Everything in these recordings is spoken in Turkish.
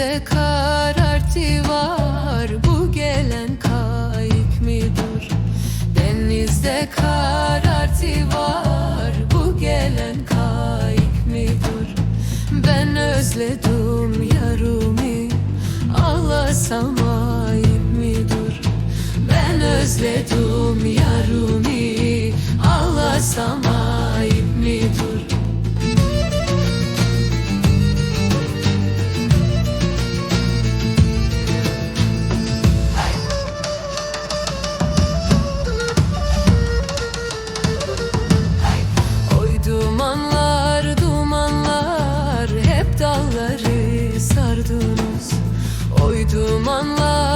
Denizde karartı var Bu gelen kayık midir? Denizde karartı var Bu gelen kayık midir? Ben özledim yarımı Ağlasam ayıp midir? Ben özledim yarımı Ağlasam dumanlar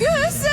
Yes.